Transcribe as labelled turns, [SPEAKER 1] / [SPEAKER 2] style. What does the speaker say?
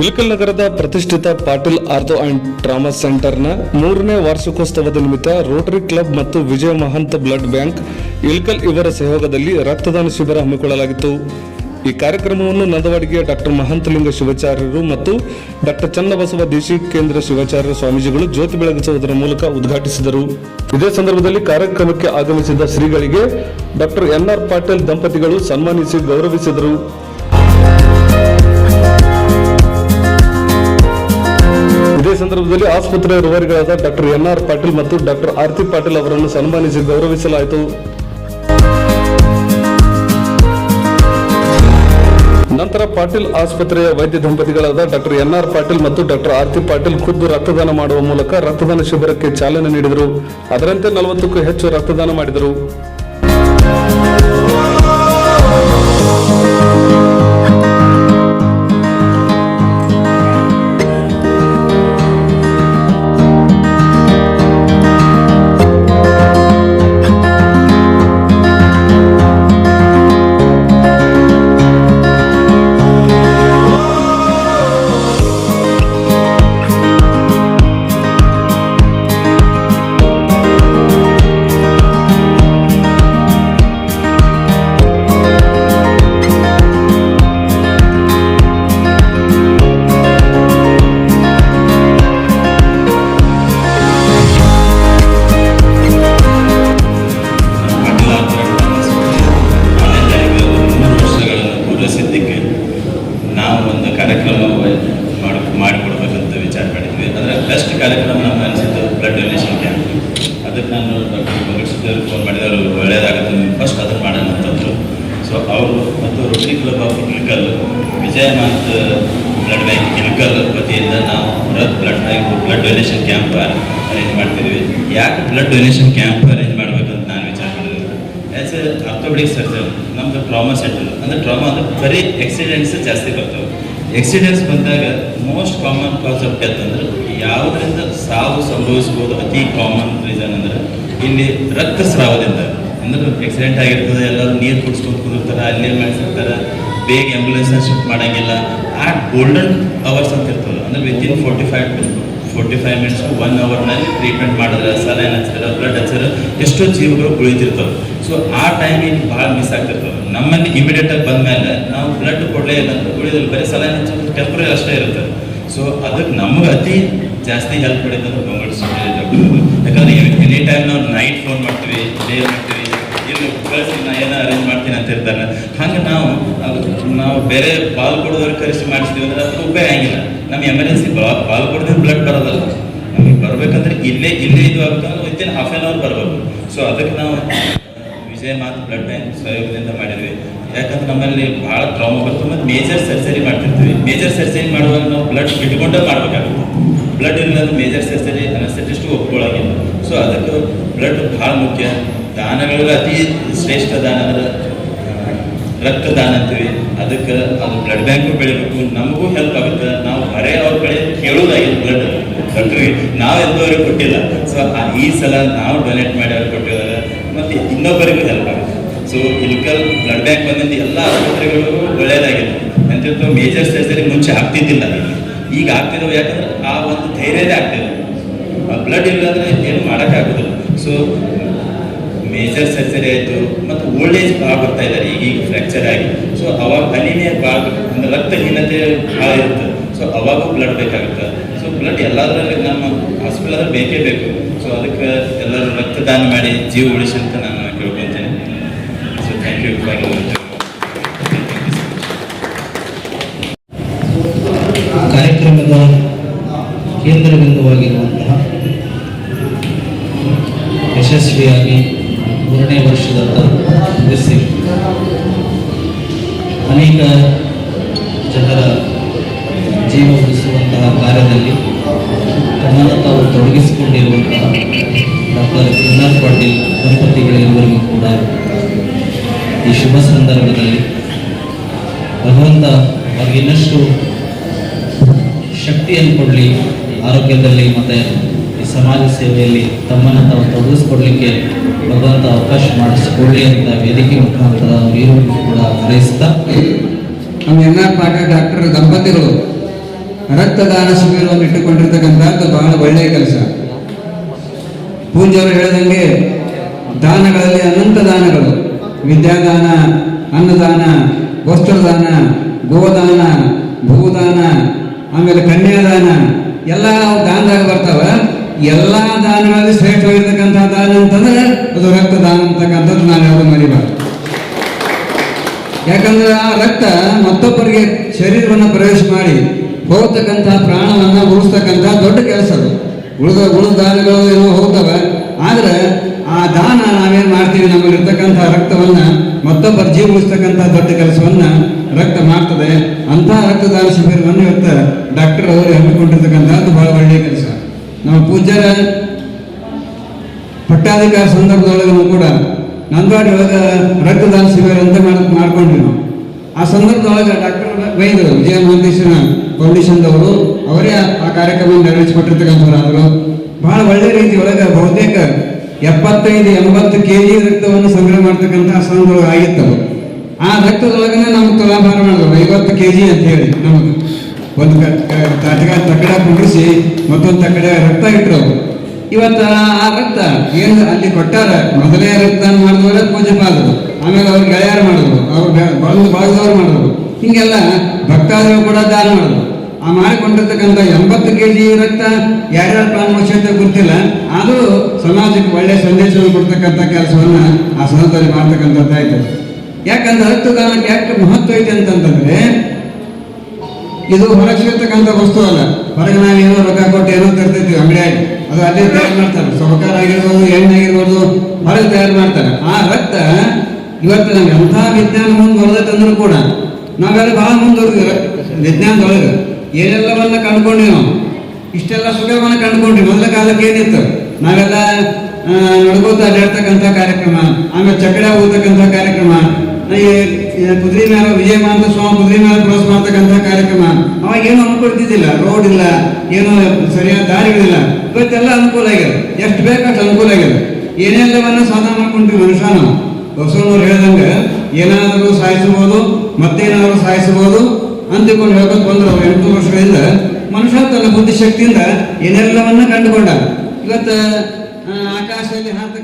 [SPEAKER 1] ವಿಲ್ಕಲ್ ನಗರದ ಪ್ರತಿಷ್ಠಿತ Patil ortho and trauma ಸೆಂಟರ್ನ ಮೂರನೇ ವಾರ್ಷಿಕೋತ್ಸವದ ನಿಮಿತ್ತ ರೋಟರಿ ಕ್ಲಬ್ ಮತ್ತು ವಿಜಯ ಮಹಂತ ಬ್ಲಡ್ ಬ್ಯಾಂಕ್ ಇಲ್ಕಲ್ ಇವರ ಸಹಯೋಗದಲ್ಲಿ ರಕ್ತದಾನ ಶಿಬಿರ ಹಮ್ಮಿಕೊಳ್ಳಲಾಗಿತ್ತು. ಈ ಕಾರ್ಯಕ್ರಮವನ್ನು ನಂದವಾಡಿಗೆ ಡಾಕ್ಟರ್ ಮಹಂತಲಿಂಗ ಶಿವಾಚಾರ್ಯರು ಮತ್ತು ಡಾಕ್ಟರ್ ಚನ್ನಬಸವ ದೇಶಿ ಕೇಂದ್ರ ಶಿವಾಚಾರ್ಯ ಸ್ವಾಮೀಜಿಗಳು ಜ್ಯೋತಿ ಬೆಳಗಿಸುವುದರ ಮೂಲಕ ಉದ್ಘಾಟಿಸಿದರು. ಇದೇ ಸಂದರ್ಭದಲ್ಲಿ ಕಾರ್ಯಕ್ರಮಕ್ಕೆ ಆಗಮಿಸಿದ ಶ್ರೀಗಳಿಗೆ ಡಾಕ್ಟರ್ ಎನ್ ಆರ್ ಪಾಟೀಲ್ ದಂಪತಿಗಳು ಸನ್ಮಾನಿಸಿ ಗೌರವಿಸಿದರು. ಸಂದರ್ಭದಲ್ಲಿ ಆಸ್ಪತ್ರೆಯ ರೋಗಿಗಳಾದ ಡಾಕ್ಟರ್ ಎನ್ ಆರ್ ಪಾಟೀಲ್ ಮತ್ತು ಡಾಕ್ಟರ್ ಆರ್ತಿ ಪಾಟೀಲ್ ಅವರನ್ನು ಸನ್ಮಾನಿಸಿ ಗೌರವಿಸಲಾಯಿತು. ನಂತರ ಪಾಟೀಲ್ ಆಸ್ಪತ್ರೆಯ ವೈದ್ಯ ದಂಪತಿಗಳಾದ ಡಾಕ್ಟರ್ ಎನ್ ಆರ್ ಪಾಟೀಲ್ ಮತ್ತು ಡಾಕ್ಟರ್ ಆರ್ತಿ ಪಾಟೀಲ್ ಖುದ್ದು ರಕ್ತದಾನ ಮಾಡುವ ಮೂಲಕ ರಕ್ತದಾನ ಶಿಬಿರಕ್ಕೆ ಚಾಲನೆ ನೀಡಿದರು. ಅದರಂತೆ ನಲವತ್ತಕ್ಕೂ ಹೆಚ್ಚು ರಕ್ತದಾನ ಮಾಡಿದರು.
[SPEAKER 2] ಫೋನ್ ಮಾಡಿದವರು ಒಳ್ಳೆಯದಾಗುತ್ತೆ ಫಸ್ಟ್ ಅದನ್ನು ಮಾಡೋಣ ಅಂತಂದರು ಸೊ ಅವರು ಮತ್ತು rotary club of Ilkal Vijaya ಮಾತ್ ಬ್ಲಡ್ ಬ್ಯಾಂಕ್ ಇಲ್ಕಲ್ ವತಿಯಿಂದ ನಾವು ಬೃಹತ್ blood bank blood donation camp arrange ಮಾಡ್ತಿದ್ವಿ. ಯಾಕೆ ಬ್ಲಡ್ ಡೊನೇಷನ್ ಕ್ಯಾಂಪ್ ಅರೇಂಜ್ ಮಾಡಬೇಕಂತ ನಾನು ವಿಚಾರ ಮಾಡಿದ್ರು ಆ್ಯಸ್ ಎ ಆರ್ಥೋಪೆಡಿಕ್ ಸರ್ಜನ್ ನಮ್ದು ಟ್ರಾಮಾ ಸೆಂಟರ್ ಅಂದರೆ ಟ್ರಾಮಾ ಅಂದರೆ ಬರೀ ಎಕ್ಸಿಡೆಂಟ್ಸ್ ಜಾಸ್ತಿ ಬರ್ತವೆ. ಎಕ್ಸಿಡೆಂಟ್ಸ್ ಬಂದಾಗ most common cause of death ಅಂದ್ರೆ ಯಾವುದರಿಂದ ಸಾವು ಸಂಭವಿಸ್ಬೋದು ಅತಿ ಕಾಮನ್ ಇಲ್ಲಿ ರಕ್ತಸ್ರಾವದಿಂದ ಅಂದ್ರೆ ಆಕ್ಸಿಡೆಂಟ್ ಆಗಿರ್ತದೆ, ಎಲ್ಲರೂ ನೀರು ಕುಡಿಸ್ಕೊಂಡು ಕುದಿರ್ತಾರೆ ಅಲ್ಲೇ ಮಾಡಿಸಿರ್ತಾರೆ ಬೇಗ ಆ್ಯಂಬುಲೆನ್ಸ್ನ ಶಿಫ್ಟ್ ಮಾಡೋಂಗಿಲ್ಲ. ಆ ಗೋಲ್ಡನ್ ಅವರ್ಸ್ ಅಂತ ಇರ್ತದೆ ಅಂದ್ರೆ within forty five forty five minutes one ಅವರ್ನಲ್ಲಿ treatment ಮಾಡಿದ್ರೆ ಸಲೈನ್ ಹಚ್ಚಿದ್ರೆ ಬ್ಲಡ್ ಹಚ್ಚಿದ್ರೆ ಎಷ್ಟೋ ಜೀವಗಳು ಉಳಿತಿರ್ತವೆ. ಸೊ ಆ ಟೈಮಿಗೆ ಭಾಳ ಮಿಸ್ ಆಗ್ತಿರ್ತವೆ. ನಮ್ಮಲ್ಲಿ ಇಮಿಡಿಯೇಟ್ ಆಗಿ ಬಂದ್ಮೇಲೆ ನಾವು ಬ್ಲಡ್ ಕೊಡಲೇ ಇಲ್ಲ ಅಂದ್ರೆ ಉಳಿದಿಲ್ಲ. ಬರೀ ಸಲೈನ್ ಹಚ್ಚೋದು ಟೆಂಪ್ರರಿ ಅಷ್ಟೇ ಇರುತ್ತೆ. ಸೊ ಅದಕ್ಕೆ ನಮ್ಗೆ ಅತಿ ಜಾಸ್ತಿ ಹೆಲ್ಪ್ ಯಾಕಂದ್ರೆ ಎನಿ ಟೈಮ್ ನಾವು ನೈಟ್ ಫೋನ್ ಮಾಡ್ತೀವಿ ಡೇ ಮಾಡ್ತೀವಿ, ಇಲ್ಲಿ ಕಳಿಸಿ ನಾ ಏನೋ ಅರೇಂಜ್ ಮಾಡ್ತೀನಿ ಅಂತ ಇರ್ತಾರೆ ಹಂಗೆ ನಾವು ನಾವು ಬೇರೆ ಬಾಲ್ ಕೊಡೋದ್ರ ಕರೆಸಿ ಮಾಡಿಸ್ತೀವಿ ಅಂದ್ರೆ ಅದು ಉಪಯೋಗ ಆಗಿಲ್ಲ. ನಮ್ಮ ಎಮರ್ಜೆನ್ಸಿ ಬಾಲ್ ಕೊಡೋದ್ರೆ ಬ್ಲಡ್ ಬರೋದಲ್ಲ. ನಮಗೆ ಬರಬೇಕಂದ್ರೆ ಇಲ್ಲೇ ಇಲ್ಲೇ ಇದು ಆಗ್ಬೇಕಂದ್ರೆ ವಿತಿನ್ ಹಾಫ್ ಆನ್ ಅವರ್ ಬರಬೇಕು ಸೊ ಅದಕ್ಕೆ ನಾವು, ವಿಜಯ ಮಾತು ಬ್ಲಡ್ ಬ್ಯಾಂಕ್ ಸಹಯೋಗದಿಂದ ಮಾಡಿದ್ವಿ. ಯಾಕಂದ್ರೆ ನಮ್ಮಲ್ಲಿ ಭಾಳ ಟ್ರಾಮಾ ಬರ್ತದೆ. ಮತ್ತು ಮೇಜರ್ ಸರ್ಜರಿ ಮಾಡ್ತಿರ್ತೀವಿ. ಮೇಜರ್ ಸರ್ಜರಿ ಮಾಡುವಾಗ ನಾವು ಬ್ಲಡ್ ಬಿಟ್ಕೊಂಡೇ ಮಾಡಬೇಕಾಗುತ್ತೆ. ಬ್ಲಡ್ ಇಲ್ಲ ಮೇಜರ್ ಸರ್ಜರಿ ಅನಸ್ಥೆಟಿಸ್ಟು ಒಪ್ಕೊಳ್ಳೋಂಗಿಲ್ಲ ಸೊ ಅದಕ್ಕೆ ಬ್ಲಡ್ ಭಾಳ ಮುಖ್ಯ. ದಾನಗಳಲ್ಲಿ ಅತಿ ಶ್ರೇಷ್ಠ ದಾನ ಅಂದ್ರೆ ರಕ್ತದಾನ ಅಂತೀವಿ. ಅದಕ್ಕೆ ಅದು ಬ್ಲಡ್ ಬ್ಯಾಂಕು ಬೆಳಿಬೇಕು. ನಮಗೂ ಹೆಲ್ಪ್ ಆಗುತ್ತೆ. ನಾವು ಬರೇ ಅವ್ರ ಕಡೆ ಕೇಳೋದಾಗಿತ್ತು ಬ್ಲಡ್ ಡಾಕ್ಟ್ರಿಗೆ ನಾವು ಎಂದವರಿಗೆ ಕೊಟ್ಟಿಲ್ಲ. ಸೊ ಈ ಸಲ ನಾವು ಡೊನೇಟ್ ಮಾಡಿ ಅವ್ರಿಗೆ ಕೊಟ್ಟಿದ್ದಾರೆ. ಮತ್ತು ಇನ್ನೊಬ್ಬರಿಗೂ ಹೆಲ್ಪ್ ಆಗುತ್ತೆ. ಸೊ ಇಲ್ಕಲ್ ಬ್ಲಡ್ ಬ್ಯಾಂಕ್ ಬಂದಿಂದ ಎಲ್ಲ ಆಸ್ಪತ್ರೆಗಳಿಗೂ ಒಳ್ಳೆಯದಾಗಿದೆ ಅಂತ ಮೇಜರ್ ಸರ್ಜರಿ ಮುಂಚೆ ಆಗ್ತಿದ್ದಿಲ್ಲ. ಈಗ ಆಗ್ತಿರೋ ಯಾಕಂದ್ರೆ ಆ ಒಂದು ಧೈರ್ಯನೇ ಆಗ್ತಿದೆ ಬ್ಲಡ್ ಇಲ್ಲಾಂದ್ರೆ ಏನು ಮಾಡೋಕ್ಕಾಗೋದಿಲ್ಲ. ಸೊ ಮೇಜರ್ ಸರ್ಜರಿ ಆಯಿತು, ಮತ್ತು ಓಲ್ಡ್ ಏಜ್ ಭಾಳ ಬರ್ತಾ ಇದ್ದಾರೆ, ಈಗೀಗ ಫ್ರ್ಯಾಕ್ಚರ್ ಆಗಿ. ಸೊ ಅವಾಗ ಹನಿನೇ ಭಾಳ ಅಂದರೆ ರಕ್ತಹೀನತೆ ಭಾಳ ಇರುತ್ತೆ. ಸೊ ಅವಾಗೂ ಬ್ಲಡ್ ಬೇಕಾಗುತ್ತೆ. ಸೊ ಬ್ಲಡ್ ಎಲ್ಲದರಲ್ಲಿ ನಮ್ಮ ಹಾಸ್ಪಿಟಲ್ ಬೇಕೇ ಬೇಕು. ಸೊ ಅದಕ್ಕೆ ಎಲ್ಲರೂ ರಕ್ತದಾನ ಮಾಡಿ, ಜೀವ ಉಳಿಸಿ ಅಂತ ನಾನು
[SPEAKER 3] ಕೇಂದ್ರ ಬಿಂದುವಾಗಿರುವಂತಹ ಯಶಸ್ವಿಯಾಗಿ ಮೂರನೇ ವರ್ಷದ ಮುಗಿಸಿ ಅನೇಕ ಜನರ ಜೀವ ಉಳಿಸುವಂತಹ ಕಾರ್ಯದಲ್ಲಿ ತಮ್ಮನ್ನು ತಾವು ತೊಡಗಿಸಿಕೊಂಡಿರುವಂತಹ ಡಾಕ್ಟರ್ ಆರ್ ಪಾಟೀಲ್ ದಂಪತಿಗಳಿರುವರಿಗೂ ಕೂಡ ಈ ಶುಭ ಸಂದರ್ಭದಲ್ಲಿ ಭಗವಂತ ಅವ್ರಿಗೆ ಇನ್ನಷ್ಟು ಶಕ್ತಿಯನ್ನು ಕೊಡಲಿ. ಆರೋಗ್ಯದಲ್ಲಿ ಮತ್ತು ಈ ಸಮಾಜ ಸೇವೆಯಲ್ಲಿ ತಮ್ಮನ್ನು ತಾವು ತೊಡಗಿಸ್ಕೊಡ್ಲಿಕ್ಕೆ ಭಗವಂತ ಅವಕಾಶ ಮಾಡಿಸಿಕೊಳ್ಳಿ ಅಂತ ವೇದಿಕೆ ಮುಖಾಂತರ ವೀರರಿಗೂ ಕೂಡ ಹಾರೈಸ್ತಾ.
[SPEAKER 4] ಆರ್ ಪಾಟೀಲ್ ಡಾಕ್ಟರ್ ದಂಪತಿಗಳು ರಕ್ತದಾನ ಶಿಬಿರವನ್ನು ಇಟ್ಟುಕೊಂಡಿರ್ತಕ್ಕಂಥದ್ದು ಬಹಳ ಒಳ್ಳೆಯ ಕೆಲಸ. ಪೂಜ್ಯವರು ಹೇಳಿದಂಗೆ ದಾನಗಳಲ್ಲಿ ಅನಂತ ದಾನಗಳು. ವಿದ್ಯಾದಾನ, ಅನ್ನದಾನ ವಸ್ತ್ರದಾನ ಗೋದಾನ, ಭೂದಾನ, ಆಮೇಲೆ ಕನ್ಯಾದಾನ ಎಲ್ಲ ದಾನದಾಗ ಬರ್ತಾವ. ಎಲ್ಲ ದಾನಗಳಲ್ಲಿ ಶ್ರೇಷ್ಠವಾಗಿರ್ತಕ್ಕಂಥ ದಾನ ಅಂತಂದ್ರೆ ಅದು ರಕ್ತದಾನ ಅಂತಕ್ಕಂಥದ್ದು ನಾನು ಯಾವುದು ಮರಿಬಾರ್ದು. ಯಾಕಂದ್ರೆ ಆ ರಕ್ತ ಮತ್ತೊಬ್ಬರಿಗೆ ಶರೀರವನ್ನು ಪ್ರವೇಶ ಮಾಡಿ ಹೋಗ್ತಕ್ಕಂಥ ಪ್ರಾಣವನ್ನು ಉಳಿಸ್ತಕ್ಕಂಥ ದೊಡ್ಡ ಕೆಲಸ ಅದು. ಉಳಿದ ಉಳಿದ ದಾನಗಳು ಏನೋ ಹೋಗ್ತವೆ. ಆದ್ರೆ ಆ ದಾನ ನಾವೇನು ಮಾಡ್ತೀವಿ? ನಮಗಿರ್ತಕ್ಕಂಥ ರಕ್ತವನ್ನ ಮತ್ತೊಬ್ಬರ ಜೀವ ಉಳಿಸ್ತಕ್ಕಂಥ ದೊಡ್ಡ ಕೆಲಸವನ್ನ ರಕ್ತ ಮಾಡ್ತದೆ. ಅಂತ ರಕ್ತದಾನ ಶಿಬಿರವನ್ನು ಇವತ್ತು ಡಾಕ್ಟರ್ ಅವರು ಹಮ್ಮಿಕೊಂಡಿರ್ತಕ್ಕಂಥದ್ದು ಬಹಳ ಒಳ್ಳೆಯ ಕೆಲಸ. ನಮ್ಮ ಪೂಜ್ಯರ ಪಟ್ಟಾಧಿಕಾರ ಸಂದರ್ಭದೊಳಗೂ ಕೂಡ ನಂದವಾಡಿ ಒಳಗೆ ರಕ್ತದಾನ ಶಿಬಿರ ಅಂತ ಮಾಡ್- ಮಾಡ್ಕೊಂಡ್ವಿ ನಾವು. ಆ ಸಂದರ್ಭದೊಳಗೆ ಡಾಕ್ಟರ್ ವೈದ್ಯರು ವಿಜಯ ಮಹಂತೇಶ್ವರ ಫೌಂಡೇಶನ್ದವರು ಅವರೇ ಆ- ಆ ಕಾರ್ಯಕ್ರಮ ನೆರವೇರಿಸಿಕೊಟ್ಟಿರ್ತಕ್ಕಂಥವ್ರಾದರು. ಬಹಳ ಒಳ್ಳೆ ಒಳಗೆ ಬಹುತೇಕ ಎಪ್ಪತ್ತೈದು, ಎಂಬತ್ತು ಕೆ ಜಿ ರಕ್ತವನ್ನು ಸಂಗ್ರಹ ಮಾಡ್ತಕ್ಕಂಥ ಸಂದರ್ಭ ಆಗಿತ್ತು ಆ ರಕ್ತದೊಳಗನೆ ನಮ್ಗೆ ತುಲಾಭಾರ ಮಾಡಿದ್ರು ಐವತ್ತು ಕೆ ಜಿ ಅಂತ ಹೇಳಿ ನಮಗೆ. ಒಂದು ಕಟ್ಟಿಗೆ ತಕ್ಕಡ ಕುಂಡಿಸಿ ಮತ್ತೊಂದು ತಕ್ಕಡೆ ರಕ್ತ ಇಟ್ಟರು ಇವತ್ತು ಆ ರಕ್ತ ಏನು ಅಲ್ಲಿ ಕೊಟ್ಟಾರ? ಮೊದಲೇ ರಕ್ತ ಮಾಡಿದವರ ಮಾಡಿದ್ರು ಆಮೇಲೆ ಅವ್ರು ಗೆಳೆಯರು ಮಾಡಿದ್ರು. ಅವ್ರು ಬಳದ ಬಳದವ್ರು ಮಾಡಿದ್ರು. ಹಿಂಗೆಲ್ಲ ಭಕ್ತಾದಿಗಳು ಕೂಡ ದಾನ ಮಾಡಿದ್ರು. ಆ ಮಾಡಿಕೊಂಡಿರ್ತಕ್ಕಂಥ ಎಂಬತ್ತು ಕೆ ಜಿ ರಕ್ತ ಯಾರ್ಯಾರು ಪ್ರಾಣ ಅಂತ ಗೊತ್ತಿಲ್ಲ ಆದರೂ ಸಮಾಜಕ್ಕೆ ಒಳ್ಳೆಯ ಸಂದೇಶವನ್ನು ಕೊಡ್ತಕ್ಕಂಥ ಕೆಲಸವನ್ನು ಆ ಸಂದರ್ಭದಲ್ಲಿ ಮಾಡ್ತಕ್ಕಂಥದ್ದಾಯ್ತು ಯಾಕಂದ್ರೆ ರಕ್ತದಾನಕ್ಕೆ ಯಾಕೆ ಮಹತ್ವ ಐತೆ ಅಂತಂತಂದ್ರೆ ಇದು ಹೊರಗೆ ಸಿಗ್ತಕ್ಕಂಥ ವಸ್ತು ಅಲ್ಲ. ಹೊರಗೆ ನಾವು ಏನೋ ರೊಕ್ಕ ಕೊಟ್ಟು ಏನೋ ತರ್ತಿರ್ತೀವಿ ಅಂಗಡಿಯಾಗಿ ಅದು ಅಲ್ಲೇ ತಯಾರು ಮಾಡ್ತಾರೆ. ಸೊಬಕಾರ ಆಗಿರ್ಬೋದು, ಎಣ್ಣೆ ಆಗಿರ್ಬೋದು, ಹೊರಗೆ ತಯಾರು ಮಾಡ್ತಾರೆ. ಆ ರಕ್ತ ಇವತ್ತು ನಮ್ಗೆ ಎಂಥ ವಿಜ್ಞಾನ ಮುಂದೆ ಅಂದ್ರೂ ಕೂಡ ನಾವೆಲ್ಲ ಬಹಳ ಮುಂದುವರೆದ ವಿಜ್ಞಾನದೊಳಗೆ ಏನೆಲ್ಲವನ್ನ ಕಂಡ್ಕೊಂಡ್ವಿ ನಾವು? ಇಷ್ಟೆಲ್ಲ ಸುಖವನ್ನು ಕಂಡ್ಕೊಂಡ್ವಿ. ಮೊದಲ ಕಾಲಕ್ಕೆ ಏನಿತ್ತು? ನಾವೆಲ್ಲ ನಡ್ಕೋತಾ ಅಡ್ಡಾಡ್ತಕ್ಕಂಥ ಕಾರ್ಯಕ್ರಮ, ಆಮೇಲೆ ಚಕಡ ಓದ್ತಕ್ಕಂಥ ಕಾರ್ಯಕ್ರಮ ಕುದುರೆ ಮೇಲೆ ವಿಜಯ ಮಾಂತ ಸ್ವಾಮಿ ಕುದುರೆ ಮೇಲೆ ಪ್ರವಾಸ ಮಾಡ್ತಕ್ಕಂಥ ಕಾರ್ಯಕ್ರಮ. ಅವಾಗ ಏನು ಅನ್ಕೊಳ್ತಿದ್ದಿಲ್ಲ ರೋಡ್ ಇಲ್ಲ, ಏನು ಸರಿಯಾದ ದಾರಿಗಳಿಲ್ಲ. ಇವತ್ತೆಲ್ಲ ಅನುಕೂಲ ಆಗ್ಯದ ಎಷ್ಟು ಬೇಕಷ್ಟು ಅನುಕೂಲ ಆಗ್ಯದ ಏನೆಲ್ಲವನ್ನ ಸಾಧನ ಮಾಡ್ಕೊಂಡ್ವಿ ಮನುಷ್ಯ ನಾವು. ಬಸವಣ್ಣವ್ರು ಹೇಳ್ದಂಗೆ, ಏನಾದರೂ ಸಾಯಿಸಬಹುದು, ಮತ್ತೇನಾದರೂ ಸಾಯಿಸಬಹುದು ಅಂತಿಕೊಂಡು ಹೇಳ್ಕೊಂಡು ಬಂದ್ರು ಅವ್ರು ಎಂಟು ವರ್ಷಗಳಿಂದ. ಮನುಷ್ಯ ತನ್ನ ಬುದ್ಧಿಶಕ್ತಿಯಿಂದ ಏನೆಲ್ಲವನ್ನ ಕಂಡುಕೊಂಡ. ಇವತ್ತು ಆಕಾಶದಲ್ಲಿ ಹಾತ